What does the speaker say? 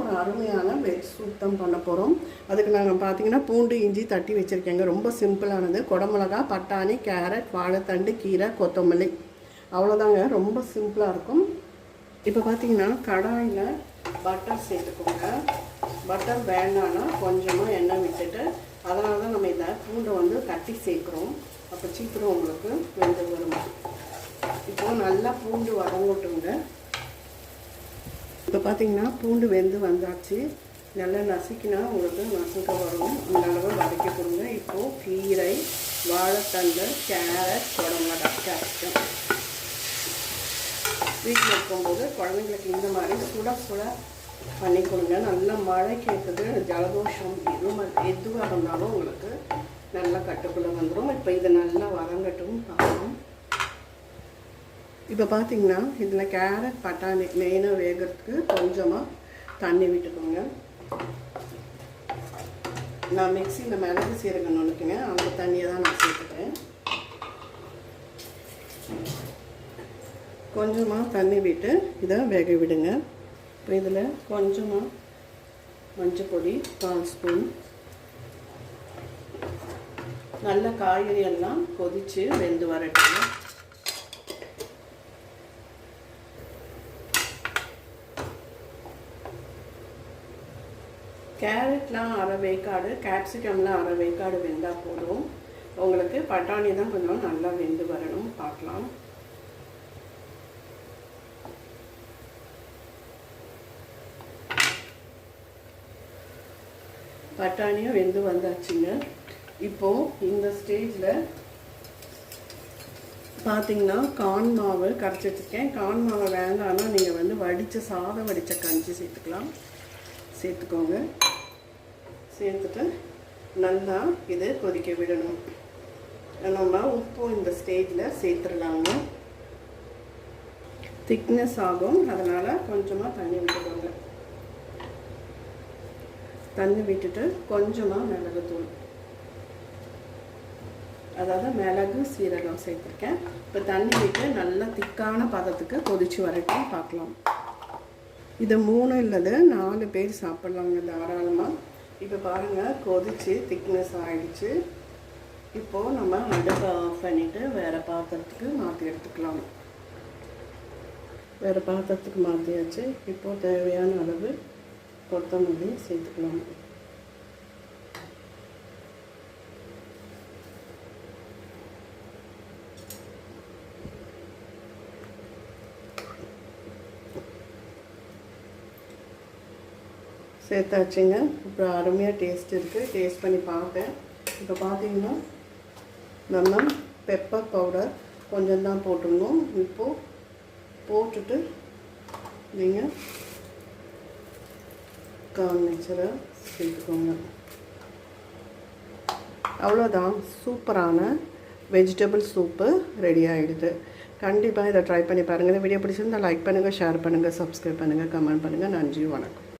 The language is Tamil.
ஒரு அருமையான வெஜ் சூப் தான் பண்ண போகிறோம் அதுக்கு நாங்கள் பார்த்தீங்கன்னா பூண்டு இஞ்சி தட்டி வச்சுருக்கேங்க. ரொம்ப சிம்பிளானது. குடமிளகா பட்டாணி கேரட் வாழைத்தண்டு கீரை கொத்தமல்லி. அவ்வளோதாங்க ரொம்ப சிம்பிளாக இருக்கும். இப்போ பார்த்தீங்கன்னா கடாயில் பட்டர் சேர்த்துக்கோங்க. பட்டர் வேண்டான்னா கொஞ்சமாக எண்ணெய் விட்டுட்டு அதனால தான் நம்ம இதை பூண்டை வந்து தட்டி சேர்க்குறோம். அப்போ சீக்கிரம் உங்களுக்கு வெந்து வரும். இப்போ நல்லா பூண்டு வதங்கட்டுங்க. இப்போ பார்த்தீங்கன்னா பூண்டு வெந்து வந்தாச்சு. நல்லா நசுக்கினா உங்களுக்கு நசுக்க வரும். அந்த அளவு வதக்கி கொடுங்க இப்போது கீரை வாழைத்தண்டு கேரட் குடமிளகா கேப்சிகம். வீட்டில் இருக்கும்போது குழந்தைங்களுக்கு இந்த மாதிரி சுட சுட பண்ணி கொடுங்க நல்லா மழை கேட்குது ஜலதோஷம் எதுவும் எதுவாக இருந்தாலும் உங்களுக்கு நல்லா கட்டுக்குள்ளே வந்துடும் இப்போ இது நல்லா வதங்கட்டும் பார்க்கணும் இப்போ பார்த்தீங்கன்னா இதில் கேரட் பட்டாணி மெயினாக வேகிறதுக்கு கொஞ்சமாக தண்ணி விட்டுக்கோங்க. நான் மிக்சியில் மிளகு சீரகம் நுணுக்குங்க. அந்த தண்ணியை தான் நான் சேர்த்துட்டேன் கொஞ்சமாக தண்ணி விட்டு இதை வேக விடுங்க. இப்போ இதில் கொஞ்சமாக மஞ்சள் பொடி கால் ஸ்பூன். நல்ல காய்கறி எல்லாம் கொதித்து வெந்து வரட்டும். கேரட்லாம் அரை வேக்காடு கேப்சிகம்லாம் அரை வேக்காடு வெந்தால் போதும். உங்களுக்கு பட்டாணி தான் கொஞ்சம் நல்லா வெந்து வரணும். பார்க்கலாம். பட்டாணியும் வெந்து வந்தாச்சுங்க. இப்போது இந்த ஸ்டேஜில் பார்த்தீங்கன்னா கான் மாவு கரைச்சி வச்சுருக்கேன். கான் மாவை வேண்டாம்னா நீங்கள் வந்து வடித்த சாதம் வடித்த கஞ்சி சேர்த்துக்கலாம். சேர்த்துக்கோங்க. சேர்த்துட்டு நல்லா இது கொதிக்க விடணும். நம்ம உப்பு இந்த ஸ்டேஜில் சேர்த்துடலாங்க. திக்னஸ் ஆகும். அதனால் கொஞ்சமாக தண்ணி விட்டுக்கோங்க. தண்ணி விட்டுட்டு கொஞ்சமாக மிளகுத்தூள். அதாவது மிளகு சீரகம் சேர்த்துருக்கேன். இப்போ தண்ணி விட்டு நல்லா திக்கான பதத்துக்கு கொதிச்சு வரட்டும். பார்க்கலாம். இது மூணு இல்லது நாலு பேர் சாப்பிட்லாங்க தாராளமாக இப்போ பாருங்கள் கொதிச்சு திக்னஸ் ஆகிடுச்சு இப்போது நம்ம அடுப்பை ஆஃப் பண்ணிவிட்டு வேறு பாத்திரத்துக்கு மாற்றி எடுத்துக்கலாம். வேறு பாத்திரத்துக்கு மாற்றியாச்சு இப்போது தேவையான அளவு கொத்தமல்லி சேர்த்துக்கலாம். சேர்த்தாச்சுங்க. இப்போ அருமையாக டேஸ்ட் இருக்குது டேஸ்ட் பண்ணி பார்த்தேன். இப்போ பார்த்தீங்கன்னா நம்ம பெப்பர் பவுடர் கொஞ்சம் தான் போட்டுருந்தோம். இப்போது போட்டுட்டு நீங்கள் கார்னிச்சரை சேர்த்துக்கோங்க. அவ்வளோதான் சூப்பரான வெஜிடபிள் சூப்பு ரெடி ஆகிடுது கண்டிப்பாக இதை ட்ரை பண்ணி பாருங்கள் இந்த வீடியோ பிடிச்சிருந்தால் லைக் பண்ணுங்கள் ஷேர் பண்ணுங்கள் சப்ஸ்கிரைப் பண்ணுங்கள் கமெண்ட் பண்ணுங்கள் நன்றி வணக்கம்.